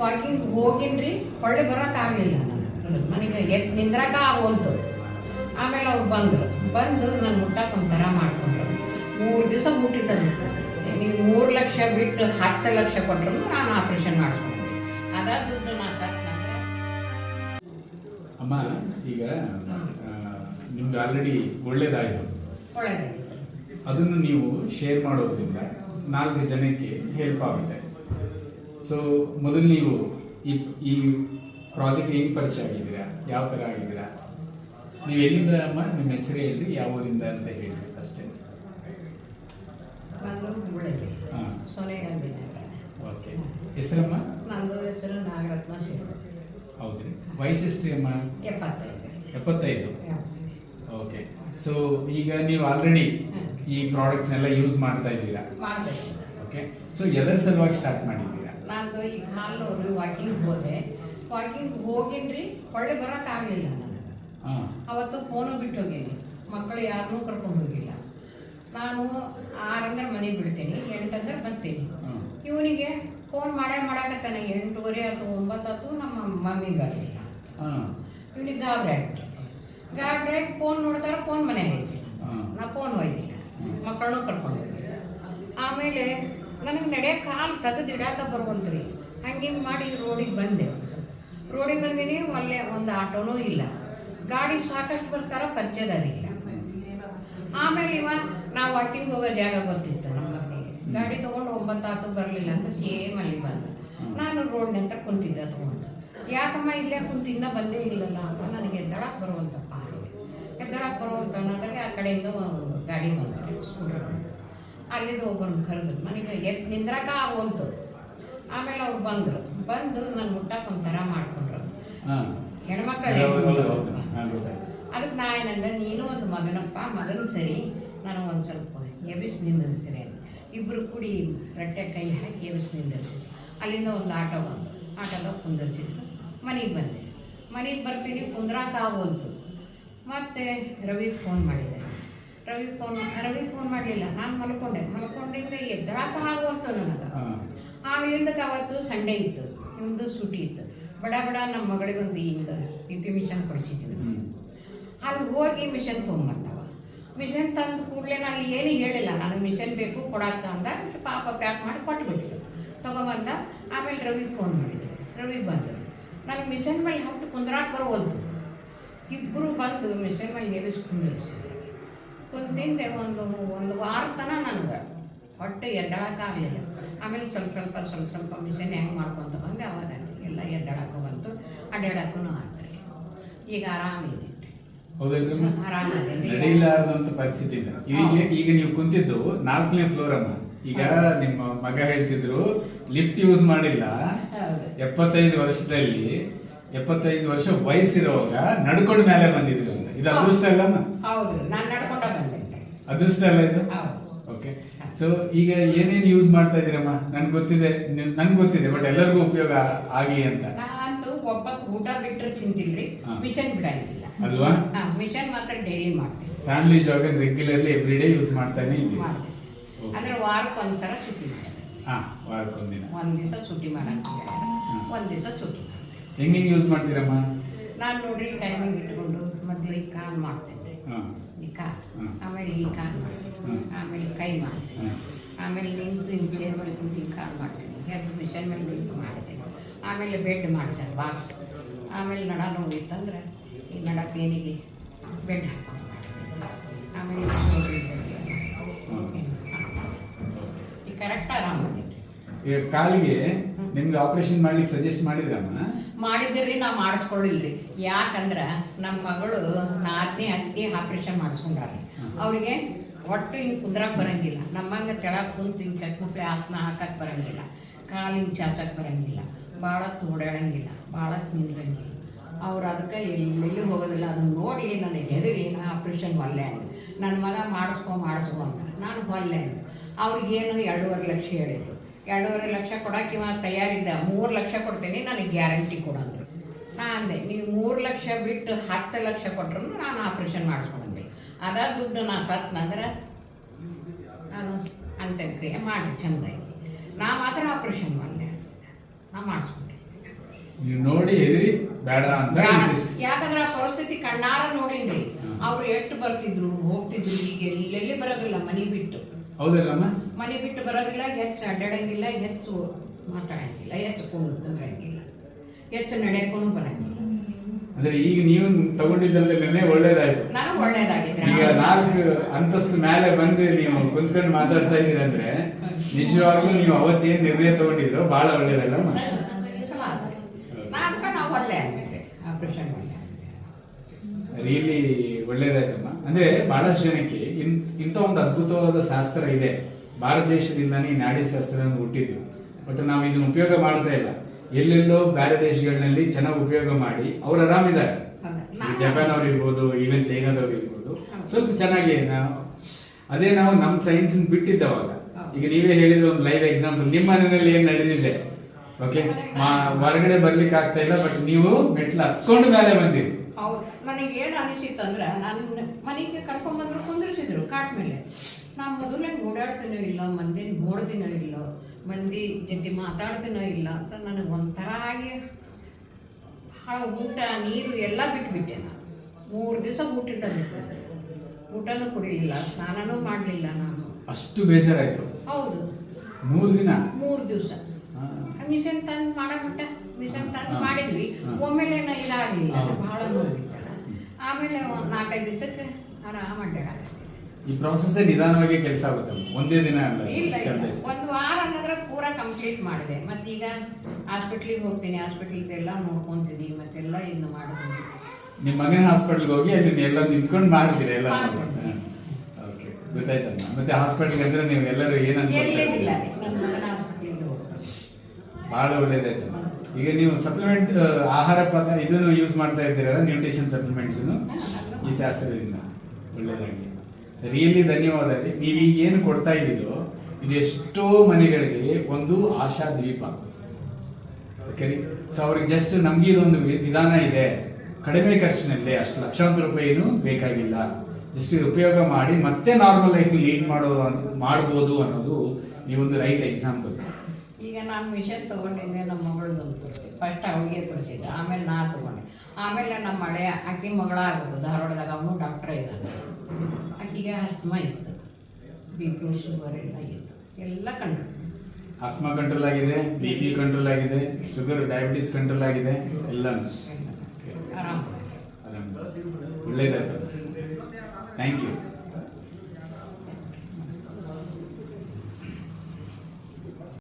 Walking ಹೋಗಿನ್ರಿ ಹೊಳ್ಳಿ ಬರೋಕ್ಕಾಗಲಿಲ್ಲ ನನಗೆ. ನನಗೆ ಎತ್ ನಿಂದ್ರಕ ಆಗೋಲ್ತು ಆಮೇಲೆ ಅವ್ರು ಬಂದರು. ಬಂದು ನನ್ನ ಮುಟ್ಟಕ್ಕೆ ಒಂಥರ ಮಾಡ್ಕೊಂಡ್ರು. ಮೂರು ದಿವಸ ಮುಟ್ಟಿದ್ದದು ನೀವು ಮೂರು ಲಕ್ಷ ಬಿಟ್ಟು ಹತ್ತು ಲಕ್ಷ ಕೊಟ್ರು ನಾನು ಆಪ್ರೇಷನ್ ಮಾಡಿಸ್ಕೊಂಡೆ. ಅದಾದ ದುಡ್ಡು ನಾನು ಸತ್ ಅಮ್ಮ ಈಗ ನಿಮ್ಗೆ ಆಲ್ರೆಡಿ ಒಳ್ಳೇದಾಯಿತು. ಒಳ್ಳೆದಾಗಿತ್ತು ಅದನ್ನು ನೀವು ಶೇರ್ ಮಾಡೋದ್ರಿಂದ ನಾಲ್ಕು ಜನಕ್ಕೆ ಹೆಲ್ಪ್ ಆಗುತ್ತೆ. ಸೊ ಮೊದಲು ನೀವು ಈ ಈ ಪ್ರಾಜೆಕ್ಟ್ ಏನು ಪರಿಚಯ ಆಗಿದ್ದೀರಾ? ಯಾವ ಥರ ಆಗಿದ್ದೀರಾ? ನೀವು ಎಲ್ಲಿಂದ ಅಮ್ಮ ನಿಮ್ಮ ಹೆಸರು ಹೇಳಿ ಯಾವ ಊರಿಂದ ಅಂತ ಹೇಳಿ ಅಷ್ಟೇ ಹಾಂ. ಓಕೆ. ಹೆಸರಮ್ಮ? ನಂದು ಹೆಸರು ನಾಗರತ್ನ ಸಿಂಗ್ ಹೌದ್ರಿ ವಯಸ್ಸು ಎಷ್ಟು ಅಮ್ಮ? ಎಪ್ಪತ್ತೈದು. ಎಪ್ಪತ್ತೈದು? ಓಕೆ. ಸೊ ಈಗ ನೀವು ಆಲ್ರೆಡಿ ಈ ಪ್ರಾಡಕ್ಟ್ಸ್ನೆಲ್ಲ ಯೂಸ್ ಮಾಡ್ತಾ ಇದ್ದೀರಾ? ಓಕೆ. ಸೊ ಎದರ ಸಲುವಾಗಿ ಸ್ಟಾರ್ಟ್ ಮಾಡಿದ್ದೀರಾ? ನಂದು ಈಗ ಹಾಲು ವಾಕಿಂಗ್ ಹೋದೆ. ವಾಕಿಂಗ್ ಹೋಗಿನ್ರಿ ಹೊಳ್ಳಿ ಬರೋಕ್ಕಾಗಲಿಲ್ಲ ನನಗೆ. ಹಾಂ. ಅವತ್ತು ಫೋನು ಬಿಟ್ಟು ಹೋಗೀನಿ ಮಕ್ಕಳು ಯಾರನ್ನೂ ಕರ್ಕೊಂಡು ಹೋಗಿಲ್ಲ. ನಾನು ಆರಂದ್ರೆ ಮನೆಗೆ ಬಿಡ್ತೀನಿ ಎಂಟಂದ್ರೆ ಬರ್ತೀನಿ. ಇವನಿಗೆ ಫೋನ್ ಮಾಡೇ ಮಾಡಾಕತ್ತಾನೆ ಎಂಟೂವರೆ ಆಯ್ತು ಒಂಬತ್ತು ಆಯ್ತು ನಮ್ಮ ಮಮ್ಮಿ ಬರಲಿಲ್ಲ. ಇವನಿಗೆ ಗಾಬರಿ ಆಗ್ಬಿಟ್ಟೈತೆ ಗಾಬರಿ ಫೋನ್ ನೋಡ್ತಾರೆ ಫೋನ್ ಮನೆಯಾಗ ಐತಿ ನಾ ಫೋನ್ ಒಯ್ದಿಲ್ಲ. ಮಕ್ಕಳನ್ನೂ ಕರ್ಕೊಂಡು ಹೋಗಿಲ್ಲ. ಆಮೇಲೆ ನನಗೆ ನಡೆಯೋ ಕಾಲು ತೆಗೆದು ಇಡಾಕ ಬರುವಂತ್ರಿ. ಹಂಗೆ ಮಾಡಿ ರೋಡಿಗೆ ಬಂದೆ. ರೋಡಿಗೆ ಬಂದೀನಿ ಒಳ್ಳೆ ಒಂದು ಆಟೋನೂ ಇಲ್ಲ. ಗಾಡಿ ಸಾಕಷ್ಟು ಬರ್ತಾರ ಪರಿಚಯದಾರಿಲ್ಲ ಆಮೇಲೆ ಇವ ನಾವು ವಾಕಿಂಗ್ ಹೋಗೋ ಜಾಗ ಗೊತ್ತಿತ್ತು ನಮ್ಮ ಮಕ್ಕಳಿಗೆ ಗಾಡಿ ತೊಗೊಂಡು ಒಂಬತ್ತಾತು ಬರಲಿಲ್ಲ ಅಂತ ಸೇಮ್ ಅಲ್ಲಿ ಬಂದ. ನಾನು ರೋಡ್ ನಂತರ ಕುಂತಿದ್ದೆ ತಗೊಂಡು ಯಾಕಮ್ಮ ಇಲ್ಲೇ ಕುಂತು ಇನ್ನೂ ಬಂದೇ ಇಲ್ಲಲ್ಲ ಅಂತ ನನಗೆ ಎದ್ದಡಕ್ಕೆ ಬರುವಂತಪ್ಪ ಎದ್ದಡಕ್ಕೆ ಬರುವಂತ ಅನ್ನೋದ್ರಾಗೆ ಆ ಕಡೆಯಿಂದ ಗಾಡಿ ಬಂದ ಸ್ಕೂಟರ್ ಅಲ್ಲಿಂದ ಒಬ್ಬನು ಕರೆದು ಮನೆಗೆ ಎದ್ದು ನಿಂದ್ರಕ ಹೋಲ್ತು ಆಮೇಲೆ ಅವ್ರು ಬಂದರು. ಬಂದು ನನ್ನ ಮುಟ್ಟಕ್ಕೆ ಒಂಥರ ಮಾಡ್ಕೊಂಡ್ರು. ಹೆಣ್ಮಕ್ಳು ಅದಕ್ಕೆ ನಾ ಏನಂದ್ರೆ ನೀನು ಒಂದು ಮಗನಪ್ಪ ಮಗನ ಸರಿ ನನಗೆ ಒಂದು ಸ್ವಲ್ಪ ಎಬಿಸ್ ನಿಂದಿರ್ಸಿರಿ ಅಂತ. ಇಬ್ಬರು ಕೂಡಿ ರಟ್ಟೆ ಕೈ ಹಾಕಿ ಎಬಿಸ್ ನಿಂದಿರ್ಸಿರಿ ಅಲ್ಲಿಂದ ಒಂದು ಆಟೋ ಬಂದು ಆಟೋದಾಗ ಕುಂದಿರ್ಸಿದ್ರು. ಮನೆಗೆ ಬಂದೆ. ಮನೆಗೆ ಬರ್ತೀನಿ ಕುಂದ್ರಾಕ ಆಗೋಲ್ತು ಮತ್ತೆ ರವಿಗೆ ಫೋನ್ ಮಾಡಿದೆ. ರವಿ ಫೋನ್ ರವಿ ಫೋನ್ ಮಾಡಲಿಲ್ಲ. ನಾನು ಮಲ್ಕೊಂಡೆ. ಮಲ್ಕೊಂಡಿಂದ ಎದ್ದಾಕ ಆಗುವಂತು ನನಗೆ. ಆಮೇಲಿಂದಕ್ಕೆ ಅವತ್ತು ಸಂಡೇ ಇತ್ತು. ನಿಮ್ಮದು ಸುಟಿ ಇತ್ತು. ಬಡ ಬಡ ನಮ್ಮ ಮಗಳಿಗೊಂದು ಈಗ ಪಿ ಪಿ ಮಿಷನ್ ಕೊಡಿಸಿದ್ವಿ. ಅಲ್ಲಿ ಹೋಗಿ ಮಿಷನ್ ತೊಗೊಂಬಂದವ. ಮಿಷನ್ ತಂದ ಕೂಡಲೇ ನಾನು ಏನು ಹೇಳಿಲ್ಲ. ನನಗೆ ಮಿಷನ್ ಬೇಕು ಕೊಡಾಕ ಅಂದ. ಪಾಪ ಪ್ಯಾಕ್ ಮಾಡಿ ಕೊಟ್ಬಿಟ್ರು. ತೊಗೊಬಂದ. ಆಮೇಲೆ ರವಿಗೆ ಫೋನ್ ಮಾಡಿದ್ರು. ರವಿ ಬಂದರು ನನಗೆ ಮಿಷನ್ ಮೇಲೆ ಹತ್ತು ಕುಂದ್ರಾಕ್ ಬರವಲ್ದು. ಇಬ್ಬರು ಬಂದು ಮಿಷನ್ ಮೇಲೆ ಕುಂದಿರಿಸಿದ್ರು ಕುಂತಿಂದೆ ಒಂದು ಒಂದು ವಾರ ತನಕ ನನಗೆ ಹೊಟ್ಟೆ ಎದ್ದಳಕ್ಕಾಗಲಿಲ್ಲ. ಆಮೇಲೆ ಸ್ವಲ್ಪ ಸ್ವಲ್ಪ ಸ್ವಲ್ಪ ಸ್ವಲ್ಪ ಮಿಷನ್ ಹೆಂಗೆ ಮಾಡ್ಕೊಂತ ಬಂದೆ ಅವಾಗ ಎಲ್ಲ ಎದ್ದಳಕ್ಕೂ ಬಂತು ಅಡ್ಡಾಡಕ್ಕೂ ಆಗ್ತಾರೆ ಈಗ ಆರಾಮಿದೆ ನಡೆಯಲಾರದಂತ ಪರಿಸ್ಥಿತಿ ಇದೆ. ಈಗ ಈಗ ನೀವು ಕುಂತಿದ್ದು ನಾಲ್ಕನೇ ಫ್ಲೋರ್ ಅಮ್ಮ. ಈಗ ನಿಮ್ಮ ಮಗ ಹೇಳ್ತಿದ್ರು ಲಿಫ್ಟ್ ಯೂಸ್ ಮಾಡಿಲ್ಲ. ಎಪ್ಪತ್ತೈದು ವರ್ಷದಲ್ಲಿ ಎಪ್ಪತ್ತೈದು ವರ್ಷ ವಯಸ್ಸಿರುವಾಗ ನಡ್ಕೊಂಡು ಮೇಲೆ ಬಂದಿದ್ರು ಅಂತ. ಇದು ಅದೃಷ್ಟ ಅಲ್ಲಮ್ಮ ಹೌದು. ನಾನು ನಡ್ಕೊಂಡ ಬಂದೆ. ಅದೃಷ್ಟ ಅಲ್ಲ ಇದು? ಓಕೆ ಸೊ ಈಗ ಏನೇನು ಯೂಸ್ ಮಾಡ್ತಾ ಇದ್ದೀರಮ್ಮ ನನ್ಗೆ ಗೊತ್ತಿದೆ ನನ್ಗೆ ಗೊತ್ತಿದೆ ಬಟ್ ಎಲ್ಲರಿಗೂ ಉಪಯೋಗ ಆಗಲಿ ಅಂತ. ನಾನಂತೂ ಒಬ್ಬತ್ತು ಊಟ ಬಿಟ್ಟರೆ ಚಿಂತಿಲ್ರಿ. ಮಿಷನ್ ಬಿಡಂಗಿಲ್ಲ. ಅಲ್ವಾ? ಹಾ ಮಿಷನ್ ಮಾತ್ರ ಡೈಲಿ ಮಾಡ್ತೀನಿ. ಫ್ಯಾಮಿಲಿ ಜಾಗ ರೆಗ್ಯುಲರ್ಲಿ ಎವ್ರಿ ಡೇ ಯೂಸ್ ಮಾಡ್ತಾನೆ ಅಂದ್ರೆ ವಾರಕ್ಕೆ ಒಂದ್ಸಲ ಸುಟ್ಟಿ ಮಾಡ್ತೀನಿ. ಹಾ ವಾರಕ್ಕೊಂದಿನ. ಒಂದು ದಿವಸ ಸುಟ್ಟಿ ಮಾಡಂಗಿಲ್ಲ. ಒಂದು ದಿವಸ ಸುಟ್ಟಿ ಮಾಡ್ತೀನಿ ಹೆಂಗೆ ಯೂಸ್ ಮಾಡ್ತೀರಮ್ಮ? ನಾನು ನೋಡ್ರಿ ಟೈಮಿಂಗ್ ಇಟ್ಕೊಂಡು ಮೊದಲು ಈ ಕಾಲು ಮಾಡ್ತೇನೆ. ಹಾ. ಈ ಕಾಲು. ಆಮೇಲೆ ಈ ಕಾಲು ಮಾಡ್ತೀನಿ. ಆಮೇಲೆ ಕೈ ಮಾಡ್ತೀನಿ. ಆಮೇಲೆ ನಿಂತು ಹಿಂಗೆ ಚೇರ್ ಮೇಲೆ ಕುಂತು ಹಿಂಗೆ ಕಾಲು ಮಾಡ್ತೀನಿ. ಎದ್ದು ಮಿಷನ್ ಮೇಲೆ ನಿಂತು ಮಾಡ್ತೀನಿ. ಆಮೇಲೆ ಬೆಡ್ ಮಾಡ್ಸೋಣ ಬಾಕ್ಸ್ ಆಮೇಲೆ ನಡ ನೋವಿತ್ತಂದ್ರೆ ಈ ನಡ ಪೇನಿಗೆ ಬೆಡ್ ಹಾಕೊಂಡು ಮಾಡ್ತೀನಿ. ಆಮೇಲೆ ಈ ಕರೆಕ್ಟ್ ಆರಾಮಾಗಿತ್ತು ಈಗ ಕಾಲಿಗೆ ನಿಮ್ಗೆ ಆಪರೇಷನ್ ಮಾಡ್ಲಿಕ್ಕೆ ಸಜೆಸ್ಟ್ ಮಾಡಿದ್ರಮ್ಮ? ಮಾಡಿದ್ರಿ ನಾ ಮಾಡಿಸ್ಕೊಳ್ಳಿಲ್ರಿ. ಯಾಕಂದ್ರ ನಮ್ಮ ಮಗಳು ನಾಲ್ಕನೇ ಅತ್ತಿ ಆಪರೇಷನ್ ಮಾಡಿಸ್ಕೊಂಡ್ರಿ ಅವ್ರಿಗೆ ಒಟ್ಟು ಹಿಂಗೆ ಕುಂದ್ರಕ್ಕೆ ಬರಂಗಿಲ್ಲ. ನಮ್ಮಂಗೆ ಕೆಳಗೆ ಕುಂತು ಹಿಂಗೆ ಚಕ್ಮಕ್ಳೆ ಆಸನ ಹಾಕಕ್ ಬರಂಗಿಲ್ಲ. ಕಾಲು ಹಿಂಗೆ ಚಾಚಕ್ಕೆ ಬರಂಗಿಲ್ಲ. ಭಾಳ ಓಡಾಡಂಗಿಲ್ಲ ಭಾಳ ನಿಂದ್ರಂಗಿಲ್ಲ. ಅವ್ರು ಅದಕ್ಕೆ ಎಲ್ಲೆಲ್ಲೂ ಹೋಗೋದಿಲ್ಲ. ಅದನ್ನ ನೋಡಿ ನನಗೆ ಹೆದರಿ ನಾ ಆಪ್ರೇಷನ್ ಒಲ್ಲೆ ಅಂತ ನನ್ನ ಮಗ ಮಾಡಿಸ್ಕೊ ಮಾಡಿಸ್ಕೊ ಅಂತ ನಾನು ಒಲ್ಲೆ ಅಂದೆ. ಅವ್ರಿಗೇನು ಎರಡೂವರೆ ಲಕ್ಷ ಹೇಳಿದ್ರು. ಎರಡೂವರೆ ಲಕ್ಷ ಕೊಡಕ್ಕೆ ಇವ ತಯಾರಿದ್ದ ಮೂರು ಲಕ್ಷ ಕೊಡ್ತೀನಿ ನನಗೆ ಗ್ಯಾರಂಟಿ ಕೊಡಂದ್ರು. ನಾ ಅಂದೆ ನೀವು ಮೂರು ಲಕ್ಷ ಬಿಟ್ಟು ಹತ್ತು ಲಕ್ಷ ಕೊಟ್ರು ನಾನು ಆಪ್ರೇಷನ್ ಮಾಡಿಸ್ಕೊಂಡೆ ಅದ ದುಡ್ಡು ನಾ ಸತ್ನಂದ್ರೆ ನಾನು ಅಂತ್ಯಕ್ರಿಯೆ ಮಾಡಿ ಚಂದಾಗಿ. ನಾ ಮಾತ್ರ ಆಪ್ರೇಷನ್ ಮಾಡಿದೆ. ನಾ ಮಾಡಿಸ್ಕೊಂಡೆ. ನೋಡಿ ಬೇಡ ಅಂತ ಯಾಕಂದ್ರೆ ಆ ಪರಿಸ್ಥಿತಿ ಕಣ್ಣಾರ ನೋಡಿನ್ರಿ. ಅವ್ರು ಎಷ್ಟು ಬರ್ತಿದ್ರು ಹೋಗ್ತಿದ್ರು ಈಗ ಎಲ್ಲೆಲ್ಲಿ ಬರೋದಿಲ್ಲ ಮನಿ ಬಿಟ್ಟು. ಹೌದಲ್ಲಮ್ಮ? ಮನೆ ಬಿಟ್ಟು ಬರೋದಿಲ್ಲ ಹೆಚ್ಚು ಅಡ್ಡಾಡಂಗಿಲ್ಲ ಹೆಚ್ಚು ಮಾತಾಡಂಗಿಲ್ಲ ಹೆಚ್ಚು ಕುಂದ್ ಕುಂದ್ರಂಗಿಲ್ಲ. ಹೆಚ್ಚು ನಡೆಯಕ್ಕೂ ಬರಂಗಿಲ್ಲ. ಅಂದ್ರೆ ಈಗ ನೀವು ತಗೊಂಡಿದ್ದಲ್ಲೇ ಒಳ್ಳೇದಾಯ್ತು. ನನಗೆ ಒಳ್ಳೇದಾಗಿದೆ. ಈಗ ನಾಲ್ಕು ಅಂತಸ್ತು ಮೇಲೆ ಬಂದು ನೀವು ಕುಂತ್ಕೊಂಡು ಮಾತಾಡ್ತಾ ಇದೀರಂದ್ರೆ ನಿಜವಾಗ್ಲೂ ನೀವು ಅವತ್ತೇನ್ ನಿರ್ಣಯ ತಗೊಂಡಿದ್ರು ಬಹಳ ಒಳ್ಳೇದಲ್ಲ ನಾವು ಒಳ್ಳೆ ಆಪರೇಷನ್. ರಿಯಲಿ ಒಳ್ಳೇದಾಯ್ತಮ್ಮ. ಅಂದ್ರೆ ಬಹಳಷ್ಟು ಜನಕ್ಕೆ ಇಂತ ಇಂಥ ಒಂದು ಅದ್ಭುತವಾದ ಶಾಸ್ತ್ರ ಇದೆ. ಭಾರತ ದೇಶದಿಂದಾನೇ ಈ ನಾಡಿ ಶಾಸ್ತ್ರ ಅನ್ನೋದು ಹುಟ್ಟಿದ್ದು. ಬಟ್ ನಾವು ಇದನ್ನ ಉಪಯೋಗ ಮಾಡ್ತಾ ಇಲ್ಲ. ಎಲ್ಲೆಲ್ಲೋ ಬೇರೆ ದೇಶಗಳಲ್ಲಿ ಚೆನ್ನಾಗಿ ಉಪಯೋಗ ಮಾಡಿ ಅವ್ರು ಆರಾಮಿದ್ದಾರೆ. ಜಪಾನ್ ಅವ್ರು ಇರ್ಬೋದು ಈವನ್ ಚೈನಾದವ್ರು ಇರ್ಬೋದು. ಸ್ವಲ್ಪ ಚೆನ್ನಾಗಿ ನಾವು ಅದೇ ನಾವು ನಮ್ಮ ಸೈನ್ಸ್ ಬಿಟ್ಟಿದ್ದವಾಗ. ಈಗ ನೀವೇ ಹೇಳಿದ ಒಂದು ಲೈವ್ ಎಕ್ಸಾಂಪಲ್ ನಿಮ್ಮ ಮನೆಯಲ್ಲಿ ಏನ್ ನಡೆದಿದೆ? ಓಕೆ ಹೊರಗಡೆ ಬರ್ಲಿಕ್ಕೆ ಆಗ್ತಾ ಇಲ್ಲ ಬಟ್ ನೀವು ಮೆಟ್ಲ ಹತ್ಕೊಂಡು ಮೇಲೆ ಬಂದಿರಿ. ಹೌದು. ನನಗೆ ಏನು ಅನಿಸಿತ್ತು ಅಂದ್ರೆ ನನ್ನ ಮನೆಗೆ ಕುಂದಿರಿಸಿದ್ರು ಕಾಟ್ ಮೇಲೆ ನಾ ಮೊದಲೇ ಓಡಾಡ್ತೀನೋ ಇಲ್ಲ ಮಂದಿ ನೋಡ್ತೀನೋ ಇಲ್ಲ ಮಂದಿ ಜೊತೆ ಮಾತಾಡ್ತೀನೋ ಇಲ್ಲ ಅಂತ ನನಗೆ ಒಂಥರ ಆಗಿ ಭಾಳ ಊಟ ನೀರು ಎಲ್ಲ ಬಿಟ್ಬಿಟ್ಟೆ ನಾನು. ಮೂರು ದಿವಸ ಊಟ ಬಿಟ್ಟು ಊಟನೂ ಕುಡಿಲಿಲ್ಲ ಸ್ನಾನನೂ ಮಾಡಲಿಲ್ಲ ನಾನು. ಅಷ್ಟು ಬೇಜಾರಾಯ್ತು. ಹೌದು. ಮೂರು ದಿನ? ಮೂರು ದಿವಸ. ಮಿಷನ್ ತಂದು ಮಾಡಬಿಟ್ಟ. ಮಿಷನ್ ತಂದು. ಮಾಡಿದ್ವಿ. ಒಮ್ಮೆಲೆ ಇದಾಗಲಿಲ್ಲ. ಬಹಳ ನೋಡಿತ್ತಲ್ಲ ಆಮೇಲೆ ಒಂದು ನಾಲ್ಕೈದು ದಿವಸಕ್ಕೆ ಆರಾಮ ಅಡ್ಡಾಡ ಈ ಪ್ರಾಸೆಸ್ ನಿಧಾನವಾಗಿ ಕೆಲಸ ಆಗುತ್ತೆ. ಒಂದೇ ದಿನ ಅಲ್ಲ ಇಲ್ಲ ಇಲ್ಲ. ಒಂದು ವಾರ ಅನ್ನೋದ್ರ ಪೂರ ಕಂಪ್ಲೀಟ್ ಮಾಡಿದೆ. ಮತ್ತೀಗ ಹಾಸ್ಪಿಟ್ಲಿಗೆ ಹೋಗ್ತೀನಿ ಹಾಸ್ಪಿಟ್ಲಿಗೆಲ್ಲ ನೋಡ್ಕೊಂತೀನಿ ಮತ್ತೆಲ್ಲ ಇನ್ನು ಮಾಡ್ತೀನಿ. ನಿಮ್ಮ ಮಗನ ಹಾಸ್ಪಿಟ್ಲ್ಗೆ ಹೋಗಿ ಅಲ್ಲಿ ಎಲ್ಲ ನಿಂತ್ಕೊಂಡು ಮಾಡಿದಿರಿ ಎಲ್ಲ ಮಾಡ್ತೀನಿ. ಓಕೆ ಗೊತ್ತಾಯ್ತಮ್ಮ. ಮತ್ತೆ ಹಾಸ್ಪಿಟಲ್ಗೆ ಅಂದ್ರೆ ನೀವು ಎಲ್ಲರೂ ಏನಂತ ನನ್ನ ಮಗನ ಹಾಸ್ಪಿಟ್ಲಿಗೆ ಹೋಗ್ತೀನಿ ಬಹಳ ಒಳ್ಳೇದಾಯ್ತಮ್ಮ ಈಗ ನೀವು ಸಪ್ಲಿಮೆಂಟ್ ಆಹಾರ ಪದ ಇದನ್ನು ಯೂಸ್ ಮಾಡ್ತಾ ಇದ್ದೀರಲ್ಲ ನ್ಯೂಟ್ರಿಷನ್ ಸಪ್ಲಿಮೆಂಟ್ಸ್ ಈ ಶಾಸ್ತ್ರದಿಂದ. ಒಳ್ಳೇದಾಗಲಿ. ರಿಯಲಿ ಧನ್ಯವಾದ ರೀ ನೀವು ಈಗ ಏನು ಕೊಡ್ತಾ ಇದ್ದೀರೋ ಇದು ಎಷ್ಟೋ ಮನೆಗಳಿಗೆ ಒಂದು ಆಶಾ ದ್ವೀಪ. ಓಕೆ ಸೊ ಅವ್ರಿಗೆ ಜಸ್ಟ್ ನಮ್ಗೆ ಇದೊಂದು ವಿಧಾನ ಇದೆ. ಕಡಿಮೆ ಖರ್ಚಿನಲ್ಲಿ ಅಷ್ಟು ಲಕ್ಷಾಂತರ ರೂಪಾಯಿ ಏನು ಬೇಕಾಗಿಲ್ಲ. ಜಸ್ಟ್ ಇದು ಉಪಯೋಗ ಮಾಡಿ ಮತ್ತೆ ನಾರ್ಮಲ್ ಲೈಫ್ ಲೀಡ್ ಮಾಡೋ, ಮಾಡ್ಬೋದು ಅನ್ನೋದು ನೀವೊಂದು ರೈಟ್ ಎಕ್ಸಾಂಪಲ್ ಈಗ ನಾನು ಮಿಷನ್ ತಗೊಂಡಿದ್ದೆ ನಮ್ಮ ಮಗಳದ್ದು ಒಂದು ಕೊಡಿಸಿ ಫಸ್ಟ್ ಅವಳಿಗೆ ತೋರಿಸಿದ್ದೆ. ಆಮೇಲೆ ನಾನು ತಗೊಂಡೆ. ಆಮೇಲೆ ನಮ್ಮ ಹಳೆಯ ಅಕ್ಕಿ ಮಗಳಾಗ್ಬೋದು ಧಾರವಾಡದಾಗ ಅವನು ಡಾಕ್ಟ್ರೇ ಇದ್ದಾನೆ. ಆಕಿಗೆ ಅಸ್ತಮ ಇತ್ತು ಬಿ ಪಿ ಶುಗರ್ ಎಲ್ಲ ಇತ್ತು ಎಲ್ಲ ಕಂಡು ಆಸ್ಮಾ ಕಂಟ್ರೋಲ್ ಆಗಿದೆ ಬಿ ಪಿ ಕಂಟ್ರೋಲ್ ಆಗಿದೆ ಶುಗರ್ ಡಯಾಬಿಟಿಸ್ ಕಂಟ್ರೋಲ್ ಆಗಿದೆ ಎಲ್ಲ ಆರಾಮ. ಒಳ್ಳೇದಾಯ್ತು ಥ್ಯಾಂಕ್ ಯು